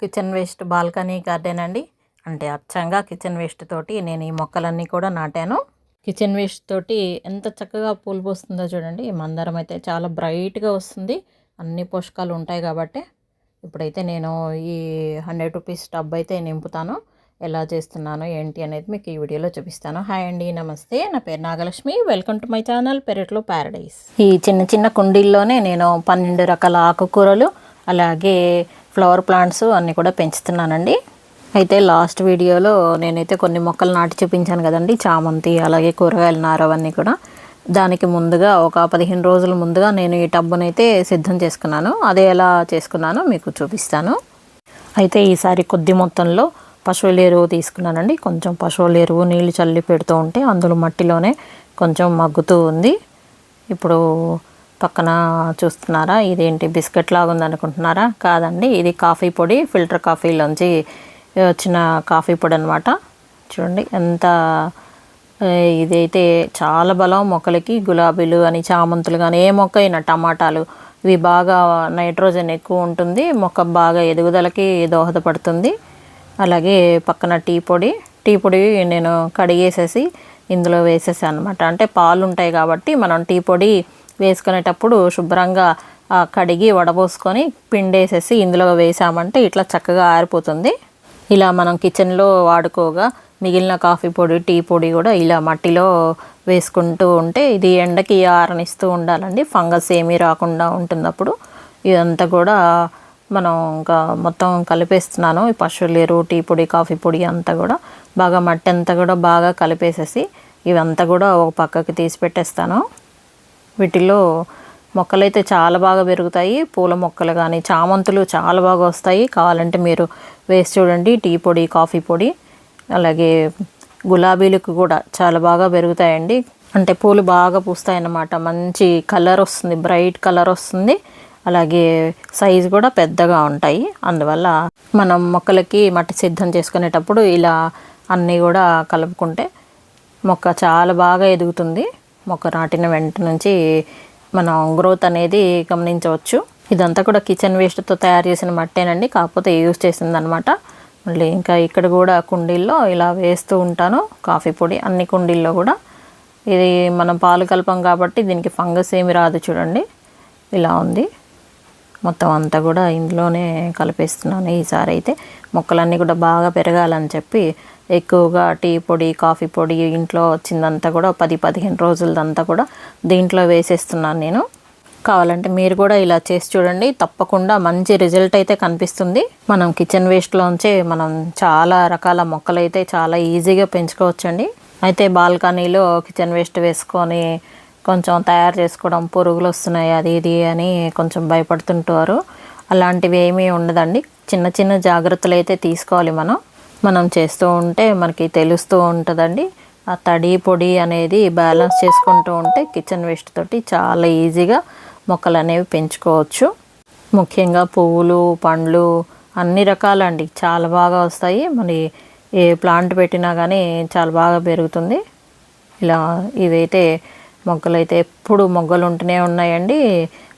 Kitchen waste balcony garden అండి. అంటే అచ్చంగా కిచెన్ వేస్ట్ తోటి నేను ఈ మొక్కలన్నీ కూడా నాటాను. కిచెన్ వేస్ట్ తోటి ఎంత చక్కగా పూలు పోస్తుందో చూడండి. ఈ మందారం అయితే చాలా బ్రైట్గా వస్తుంది. అన్ని పోషకాలు ఉంటాయి కాబట్టి. ఇప్పుడైతే నేను ఈ హండ్రెడ్ రూపీస్ టబ్ అయితే నింపుతాను. ఎలా చేస్తున్నాను ఏంటి అనేది మీకు ఈ వీడియోలో చూపిస్తాను. హాయ్ అండి నమస్తే. నా పేరు Nagalakshmi. Welcome to my channel పెరట్లో ప్యారడైస్. ఈ చిన్న చిన్న కుండీల్లోనే నేను పన్నెండు రకాల ఆకుకూరలు అలాగే ఫ్లవర్ ప్లాంట్స్ అన్నీ కూడా పెంచుతున్నానండి. అయితే లాస్ట్ వీడియోలో నేనైతే కొన్ని మొక్కలు నాటి చూపించాను కదండి. చామంతి అలాగే కూరగాయల నార అవన్నీ కూడా. దానికి ముందుగా ఒక పదిహేను రోజుల ముందుగా నేను ఈ టబ్బునైతే సిద్ధం చేసుకున్నాను. అదే ఎలా చేసుకున్నానో మీకు చూపిస్తాను. అయితే ఈసారి కొద్ది మొత్తంలో పశువుల ఎరువు తీసుకున్నానండి. కొంచెం పశువుల ఎరువు నీళ్ళు చల్లి పెడుతూ ఉంటే అందులో మట్టిలోనే కొంచెం మగ్గుతూ ఉంది. ఇప్పుడు పక్కన చూస్తున్నారా? ఇదేంటి బిస్కెట్ లాగా ఉందనుకుంటున్నారా కాదండి ఇది కాఫీ పొడి ఫిల్టర్ కాఫీలోంచి వచ్చిన కాఫీ పొడి అనమాట చూడండి ఎంత ఇదైతే చాలా బలం మొక్కలకి. గులాబీలు అని చామంతులు కానీ ఏ మొక్క అయినా టమాటాలు ఇవి బాగా నైట్రోజన్ ఎక్కువ ఉంటుంది. మొక్క బాగా ఎదుగుదలకి దోహదపడుతుంది. అలాగే పక్కన టీ పొడి టీ పొడి నేను కడిగేసేసి ఇందులో వేసేసాను అనమాట అంటే పాలు ఉంటాయి కాబట్టి మనం టీ పొడి వేసుకునేటప్పుడు శుభ్రంగా కడిగి వడబోసుకొని పిండేసేసి ఇందులో వేసామంటే ఇట్లా చక్కగా ఆరిపోతుంది. ఇలా మనం కిచెన్లో వాడుకోగా మిగిలిన కాఫీ పొడి టీ పొడి కూడా ఇలా మట్టిలో వేసుకుంటూ ఉంటే ఇది ఎండకి ఆరనిస్తూ ఉండాలండి. ఫంగస్ ఏమీ రాకుండా ఉంటుంది అప్పుడు ఇదంతా కూడా మనం ఇంకా మొత్తం కలిపేస్తున్నాను. ఈ పశువుల టీ పొడి కాఫీ పొడి అంతా కూడా బాగా మట్టి అంతా కూడా బాగా కలిపేసేసి ఇవంతా కూడా ఒక పక్కకి తీసి పెట్టేస్తాను. వీటిలో మొక్కలైతే చాలా బాగా పెరుగుతాయి. పూల మొక్కలు కానీ చామంతులు చాలా బాగా వస్తాయి. కావాలంటే మీరు వేసి చూడండి. టీ పొడి కాఫీ పొడి అలాగే గులాబీలకు కూడా చాలా బాగా పెరుగుతాయండి. అంటే పూలు బాగా పూస్తాయి అన్నమాట మంచి కలర్ వస్తుంది బ్రైట్ కలర్ వస్తుంది. అలాగే సైజు కూడా పెద్దగా ఉంటాయి. అందువల్ల మనం మొక్కలకి మట్టి సిద్ధం చేసుకునేటప్పుడు ఇలా అన్నీ కూడా కలుపుకుంటే మొక్క చాలా బాగా ఎదుగుతుంది. మొక్క నాటిన వెంట నుంచి మనం గ్రోత్ అనేది గమనించవచ్చు. ఇదంతా కూడా కిచెన్ వేస్ట్తో తయారు చేసిన మట్టేనండి. కాకపోతే యూజ్ చేసిందనమాట. మళ్ళీ ఇంకా ఇక్కడ కూడా కుండీల్లో ఇలా వేస్తూ ఉంటాను. కాఫీ పొడి అన్ని కుండీల్లో కూడా. ఇది మనం పాలు కలపం కాబట్టి దీనికి ఫంగస్ ఏమి రాదు చూడండి. ఇలా ఉంది. మొత్తం అంతా కూడా ఇందులోనే కలిపేస్తున్నాను ఈసారి అయితే. మొక్కలన్నీ కూడా బాగా పెరగాలని చెప్పి ఎక్కువగా టీ పొడి కాఫీ పొడి ఇంట్లో వచ్చిందంతా కూడా పది పదిహేను రోజులదంతా కూడా దీంట్లో వేసేస్తున్నాను నేను. కావాలంటే మీరు కూడా ఇలా చేసి చూడండి. తప్పకుండా మంచి రిజల్ట్ అయితే కనిపిస్తుంది. మనం కిచెన్ వేస్ట్లోంచి మనం చాలా రకాల మొక్కలు అయితే చాలా ఈజీగా పెంచుకోవచ్చండి. అయితే బాల్కనీలో కిచెన్ వేస్ట్ వేసుకొని కొంచెం తయారు చేసుకోవడం పురుగులు వస్తున్నాయి అది ఇది అని కొంచెం భయపడుతుంటారు. అలాంటివి ఏమీ ఉండదండి. చిన్న చిన్న జాగ్రత్తలు అయితే తీసుకోవాలి మనం. మనం చేస్తూ ఉంటే మనకి తెలుస్తూ ఉంటుందండి. ఆ తడి పొడి అనేది బ్యాలెన్స్ చేసుకుంటూ ఉంటే కిచెన్ వేస్ట్ తోటి చాలా ఈజీగా మొక్కలు అనేవి పెంచుకోవచ్చు. ముఖ్యంగా పువ్వులు పండ్లు అన్ని రకాలండి. చాలా బాగా వస్తాయి. మరి ఏ ప్లాంట్ పెట్టినా కానీ చాలా బాగా పెరుగుతుంది. ఇలా ఇవైతే మొగ్గలు అయితే ఎప్పుడు మొగ్గలు ఉంటూనే ఉన్నాయండి.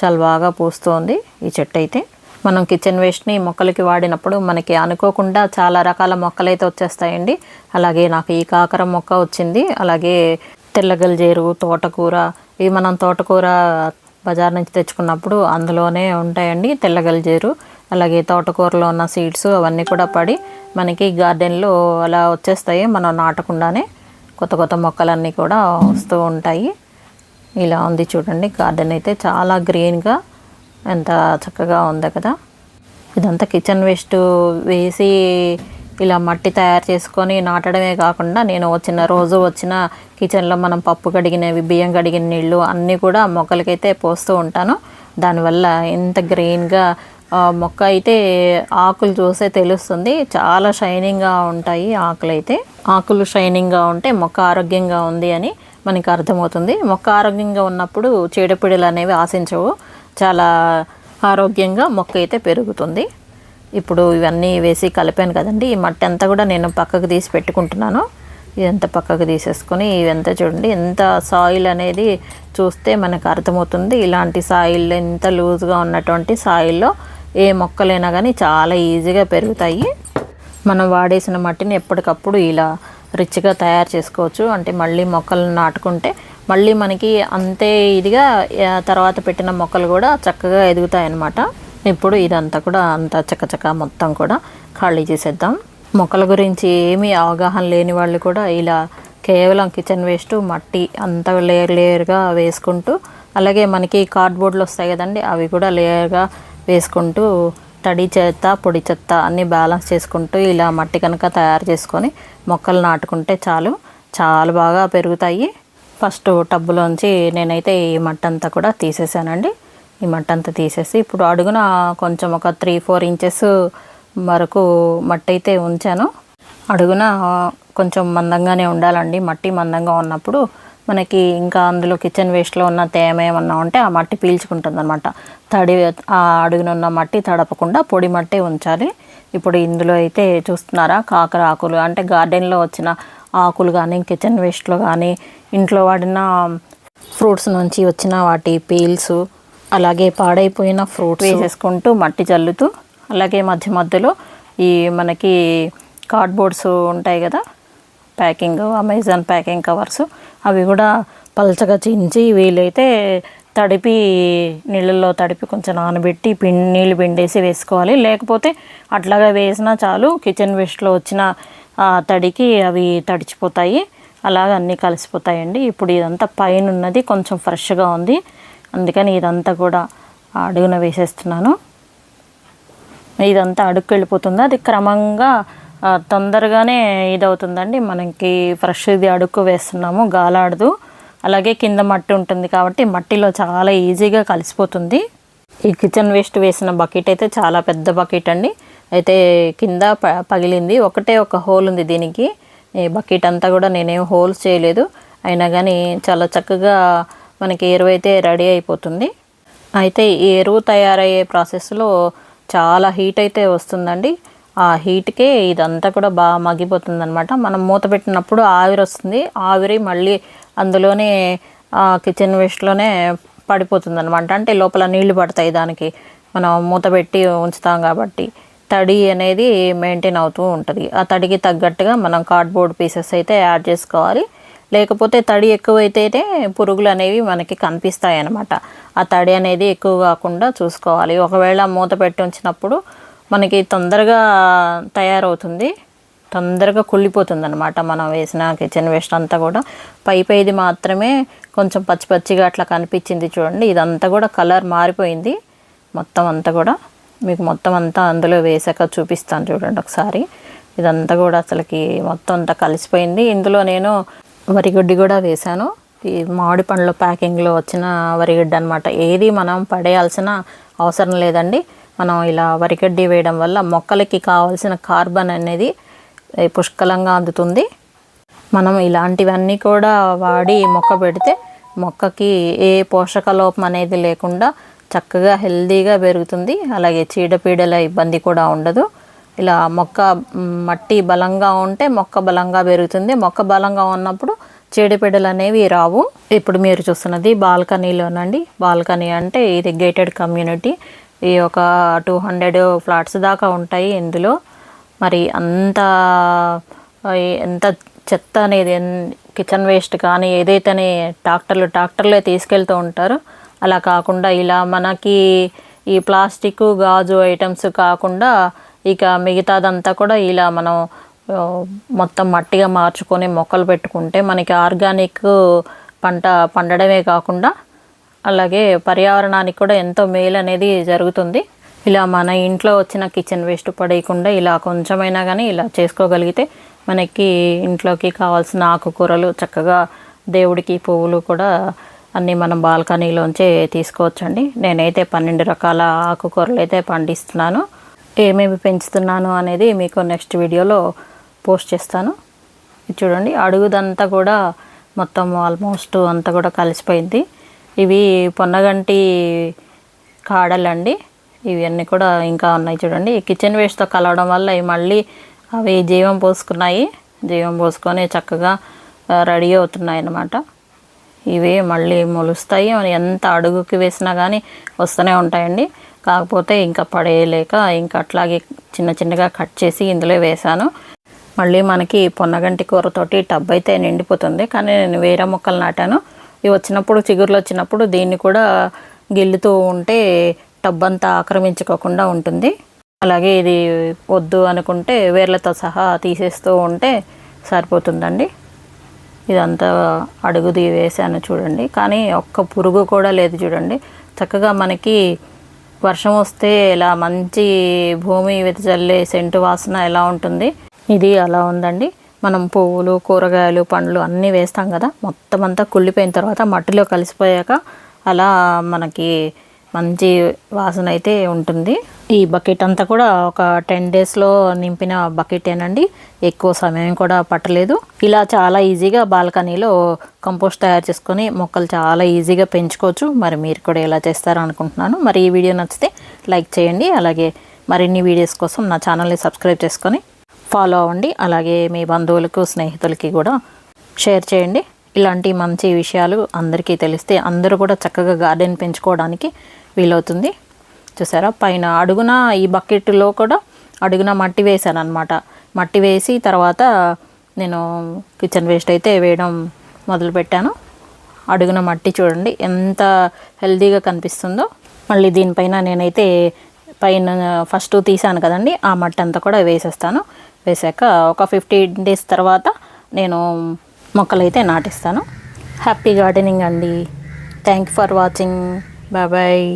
చాలా బాగా పూస్తోంది ఈ చెట్టు అయితే. మనం కిచెన్ వేస్ట్ని మొక్కలకి వాడినప్పుడు మనకి అనుకోకుండా చాలా రకాల మొక్కలు అయితే వచ్చేస్తాయండి. అలాగే నాకు ఈ కాకర మొక్క వచ్చింది. అలాగే తెల్లగల్జేరు తోటకూర ఇవి మనం తోటకూర బజార్ నుంచి తెచ్చుకున్నప్పుడు అందులోనే ఉంటాయండి తెల్లగల్జేరు అలాగే తోటకూరలో ఉన్న సీడ్స్ అవన్నీ కూడా పడి మనకి గార్డెన్లో అలా వచ్చేస్తాయి. మనం నాటకుండానే కొత్త కొత్త మొక్కలన్నీ కూడా వస్తూ ఉంటాయి. ఇలా ఉంది చూడండి. గార్డెన్ అయితే చాలా గ్రీన్గా ఎంత చక్కగా ఉంది కదా. ఇదంతా కిచెన్ వేస్ట్ వేసి ఇలా మట్టి తయారు చేసుకొని నాటడమే కాకుండా నేను వచ్చిన రోజు వచ్చిన కిచెన్లో మనం పప్పు కడిగినవి బియ్యం కడిగిన నీళ్ళు అన్నీ కూడా మొక్కలకైతే పోస్తూ ఉంటాను. దానివల్ల ఇంత గ్రీన్గా మొక్క అయితే ఆకులు చూసే తెలుస్తుంది. చాలా షైనింగ్గా ఉంటాయి ఆకులు అయితే ఆకులు షైనింగ్గా ఉంటే మొక్క ఆరోగ్యంగా ఉంది అని మనకి అర్థమవుతుంది. మొక్క ఆరోగ్యంగా ఉన్నప్పుడు చీడపీడలు అనేవి ఆశించవు. చాలా ఆరోగ్యంగా మొక్క అయితే పెరుగుతుంది. ఇప్పుడు ఇవన్నీ వేసి కలిపాను కదండి. ఈ మట్టి అంతా కూడా నేను పక్కకు తీసి పెట్టుకుంటున్నాను. ఇదంతా పక్కకు తీసేసుకొని ఇదంతా చూడండి. ఎంత సాయిల్ అనేది చూస్తే మనకు అర్థమవుతుంది. ఇలాంటి సాయిల్ ఎంత లూజ్గా ఉన్నటువంటి సాయిల్లో ఏ మొక్కలైనా కానీ చాలా ఈజీగా పెరుగుతాయి. మనం వాడేసిన మట్టిని ఎప్పటికప్పుడు ఇలా రిచ్గా తయారు చేసుకోవచ్చు. అంటే మళ్ళీ మొక్కలను నాటుకుంటే మళ్ళీ మనకి అంతే ఇదిగా తర్వాత పెట్టిన మొక్కలు కూడా చక్కగా ఎదుగుతాయి అన్నమాట ఇప్పుడు ఇదంతా కూడా అంత చక్కచక్క మొత్తం కూడా ఖాళీ చేసేద్దాం. మొక్కల గురించి ఏమీ అవగాహన లేని వాళ్ళు కూడా ఇలా కేవలం కిచెన్ వేస్ట్ మట్టి అంత లేయర్ లేయర్గా వేసుకుంటూ అలాగే మనకి కార్డ్బోర్డ్లు వస్తాయి కదండి అవి కూడా లేయర్గా వేసుకుంటూ తడి చెత్త పొడి చెత్త అన్నీ బ్యాలెన్స్ చేసుకుంటూ ఇలా మట్టి కనుక తయారు చేసుకొని మొక్కలు నాటుకుంటే చాలు చాలా బాగా పెరుగుతాయి. ఫస్ట్ టబ్బులోంచి నేనైతే ఈ మట్ట అంతా కూడా తీసేసానండి. ఈ మట్ట అంతా తీసేసి ఇప్పుడు అడుగున కొంచెం ఒక త్రీ ఫోర్ ఇంచెస్ వరకు మట్టి అయితే ఉంచాను. అడుగున కొంచెం మందంగానే ఉండాలండి. మట్టి మందంగా ఉన్నప్పుడు మనకి ఇంకా అందులో కిచెన్ వేస్ట్లో ఉన్న తేమ ఏమన్నా ఉంటే ఆ మట్టి పీల్చుకుంటుంది అనమాట తడి ఆ అడుగున ఉన్న మట్టి తడపకుండా పొడి మట్టే ఉంచాలి. ఇప్పుడు ఇందులో అయితే చూస్తున్నారా? కాకర ఆకులు అంటే గార్డెన్లో వచ్చిన ఆకులు కానీ కిచెన్ వేస్ట్లో కానీ ఇంట్లో వాడిన ఫ్రూట్స్ నుంచి వచ్చిన వాటి పీల్స్ అలాగే పాడైపోయిన ఫ్రూట్స్ వేసేసుకుంటూ మట్టి చల్లుతూ అలాగే మధ్య మధ్యలో ఈ మనకి కార్డ్బోర్డ్స్ ఉంటాయి కదా ప్యాకింగ్ అమెజాన్ ప్యాకింగ్ కవర్స్ అవి కూడా పలచగా చించి వీలైతే తడిపి నీళ్ళల్లో తడిపి కొంచెం నానబెట్టి పిం నీళ్ళు పిండేసి వేసుకోవాలి. లేకపోతే అట్లాగా వేసినా చాలు కిచెన్ వేస్ట్లో వచ్చిన తడికి అవి తడిచిపోతాయి. అలాగ అన్నీ కలిసిపోతాయండి. ఇప్పుడు ఇదంతా పైన ఉన్నది కొంచెం ఫ్రెష్గా ఉంది. అందుకని ఇదంతా కూడా అడుగున వేసేస్తున్నాను. ఇదంతా అడుక్కు వెళ్ళిపోతుంది. అది క్రమంగా తొందరగానే ఇదవుతుందండి. మనకి ఫ్రెష్ ఇది అడుక్కు వేస్తున్నాము. గాలాడదు. అలాగే కింద మట్టి ఉంటుంది కాబట్టి మట్టిలో చాలా ఈజీగా కలిసిపోతుంది. ఈ కిచెన్ వేస్ట్ వేసిన బకెట్ అయితే చాలా పెద్ద బకెట్ అండి. అయితే కింద ప- పగిలింది. ఒకటే ఒక హోల్ ఉంది దీనికి. ఈ బకెట్ అంతా కూడా నేనేం హోల్స్ చేయలేదు. అయినా కానీ చాలా చక్కగా మనకి ఎరువు అయితే రెడీ అయిపోతుంది. అయితే ఈ ఎరువు తయారయ్యే ప్రాసెస్లో చాలా హీట్ అయితే వస్తుందండి. ఆ హీట్కే ఇదంతా కూడా బాగా మగ్గిపోతుంది అనమాట మనం మూత పెట్టినప్పుడు ఆవిరి వస్తుంది. ఆవిరి మళ్ళీ అందులోనే కిచెన్ వేస్ట్లోనే పడిపోతుంది అనమాట అంటే లోపల నీళ్ళు పడతాయి దానికి. మనం మూత పెట్టి ఉంచుతాం కాబట్టి. తడి అనేది మెయింటైన్ అవుతూ ఉంటుంది. ఆ తడికి తగ్గట్టుగా మనం కార్డ్బోర్డ్ పీసెస్ అయితే యాడ్ చేసుకోవాలి. లేకపోతే తడి ఎక్కువైతేనే పురుగులు అనేవి మనకి కనిపిస్తాయి అన్నమాట ఆ తడి అనేది ఎక్కువ కాకుండా చూసుకోవాలి. ఒకవేళ మూత పెట్టి ఉంచినప్పుడు మనకి తొందరగా తయారవుతుంది. తొందరగా కుళ్ళిపోతుంది అనమాట మనం వేసిన కిచెన్ వేస్ట్ అంతా కూడా. పై పైది మాత్రమే కొంచెం పచ్చి పచ్చిగా అట్లా కనిపించింది చూడండి. ఇదంతా కూడా కలర్ మారిపోయింది. మొత్తం అంతా కూడా మీకు మొత్తం అంతా అందులో వేసాక చూపిస్తాను చూడండి ఒకసారి. ఇదంతా కూడా అసలుకి మొత్తం అంతా కలిసిపోయింది. ఇందులో నేను వరిగడ్డి కూడా వేశాను ఈ మామిడి పండ్ల ప్యాకింగ్లో వచ్చిన వరిగడ్డి అనమాట ఏది మనం పడేయాల్సిన అవసరం లేదండి. మనం ఇలా వరిగడ్డి వేయడం వల్ల మొక్కలకి కావాల్సిన కార్బన్ అనేది పుష్కలంగా అందుతుంది. మనం ఇలాంటివన్నీ కూడా వాడి మొక్క పెడితే మొక్కకి ఏ పోషక లోపం అనేది లేకుండా చక్కగా హెల్దీగా పెరుగుతుంది. అలాగే చీడపీడల ఇబ్బంది కూడా ఉండదు. ఇలా మొక్క మట్టి బలంగా ఉంటే మొక్క బలంగా పెరుగుతుంది. మొక్క బలంగా ఉన్నప్పుడు చీడపీడలు అనేవి రావు. ఇప్పుడు మీరు చూస్తున్నది బాల్కనీలోనండి. బాల్కనీ అంటే ఇది గేటెడ్ కమ్యూనిటీ. ఈ ఒక టూ హండ్రెడ్ ఫ్లాట్స్ దాకా ఉంటాయి ఇందులో. మరి అంత ఎంత చెత్త అనేది కిచెన్ వేస్ట్ కానీ ఏదైతేనే ట్రాక్టర్లు ట్రాక్టర్లే తీసుకెళ్తూ ఉంటారు. అలా కాకుండా ఇలా మనకి ఈ ప్లాస్టిక్ గాజు ఐటమ్స్ కాకుండా ఇక మిగతాదంతా కూడా ఇలా మనం మొత్తం మట్టిగా మార్చుకొని మొక్కలు పెట్టుకుంటే మనకి ఆర్గానిక్ పంట పండడమే కాకుండా అలాగే పర్యావరణానికి కూడా ఎంతో మేలు అనేది జరుగుతుంది. ఇలా మన ఇంట్లో వచ్చిన కిచెన్ వేస్ట్ పడేయకుండా ఇలా కొంచెమైనా కానీ ఇలా చేసుకోగలిగితే మనకి ఇంట్లోకి కావాల్సిన ఆకుకూరలు చక్కగా దేవుడికి పువ్వులు కూడా అన్నీ మనం బాల్కనీలోంచే తీసుకోవచ్చండి. నేనైతే పన్నెండు రకాల ఆకుకూరలు అయితే పండిస్తున్నాను. ఏమేమి పెంచుతున్నాను అనేది మీకు నెక్స్ట్ వీడియోలో పోస్ట్ చేస్తాను. చూడండి అడుగుదంతా కూడా మొత్తం ఆల్మోస్ట్ అంతా కూడా కలిసిపోయింది. ఇవి పొన్నగంటి కాడలండి. ఇవన్నీ కూడా ఇంకా ఉన్నాయి చూడండి. కిచెన్ వేస్ట్తో కలవడం వల్ల ఇవి మళ్ళీ అవి జీవం పోసుకున్నాయి. జీవం పోసుకొని చక్కగా రెడీ అవుతున్నాయి అన్నమాట ఇవి మళ్ళీ మొలుస్తాయి. ఎంత అడుగుకి వేసినా కానీ వస్తూనే ఉంటాయండి. కాకపోతే ఇంకా పడేయలేక ఇంకా అట్లాగే చిన్న చిన్నగా కట్ చేసి ఇందులో వేశాను. మళ్ళీ మనకి పొన్నగంటి కూరతోటి టబ్ అయితే నిండిపోతుంది. కానీ నేను వేరే మొక్కలు నాటాను. ఇవి వచ్చినప్పుడు చిగురులు వచ్చినప్పుడు దీన్ని కూడా గిల్లుతూ ఉంటే టబ్ అంతా ఆక్రమించుకోకుండా ఉంటుంది. అలాగే ఇది వద్దు అనుకుంటే వేర్లతో సహా తీసేస్తూ ఉంటే సరిపోతుందండి. ఇదంతా అడుగుది వేసాను చూడండి. కానీ ఒక్క పురుగు కూడా లేదు చూడండి. చక్కగా మనకి వర్షం వస్తే ఇలా మంచి భూమి వెదజల్లే సెంటు వాసన ఎలా ఉంటుంది? ఇది అలా ఉందండి. మనం పువ్వులు కూరగాయలు పండ్లు అన్నీ వేస్తాం కదా. మొత్తం అంతా కుళ్ళిపోయిన తర్వాత మట్టిలో కలిసిపోయాక అలా మనకి మంచి వాసన అయితే ఉంటుంది. ఈ బకెట్ అంతా కూడా ఒక టెన్ డేస్లో నింపిన బకెటేనండి. ఎక్కువ సమయం కూడా పట్టలేదు. ఇలా చాలా ఈజీగా బాల్కనీలో కంపోస్ట్ తయారు చేసుకొని మొక్కలు చాలా ఈజీగా పెంచుకోవచ్చు. మరి మీరు కూడా ఎలా చేస్తారో అనుకుంటున్నాను. మరి ఈ వీడియో నచ్చితే లైక్ చేయండి. అలాగే మరిన్ని వీడియోస్ కోసం నా ఛానల్ని సబ్స్క్రైబ్ చేసుకొని ఫాలో అవ్వండి. అలాగే మీ బంధువులకు స్నేహితులకి కూడా షేర్ చేయండి. ఇలాంటి మంచి విషయాలు అందరికీ తెలిస్తే అందరూ కూడా చక్కగా గార్డెన్ పెంచుకోవడానికి వీలవుతుంది. చూసారా పైన అడుగున ఈ బకెట్లో కూడా అడుగున మట్టి వేసాను అనమాట మట్టి వేసి తర్వాత నేను కిచెన్ వేస్ట్ అయితే వేయడం మొదలుపెట్టాను అడుగున మట్టి చూడండి ఎంత హెల్తీగా కనిపిస్తుందో. మళ్ళీ దీనిపైన నేనైతే పైన ఫస్ట్ తీసాను కదండి ఆ మట్టి అంతా కూడా వేసేస్తాను. వేసాక ఒక ఫిఫ్టీన్ డేస్ తర్వాత నేను మొక్కలైతే నాటిస్తాను. హ్యాపీ గార్డెనింగ్ అండి. Thank for watching bye bye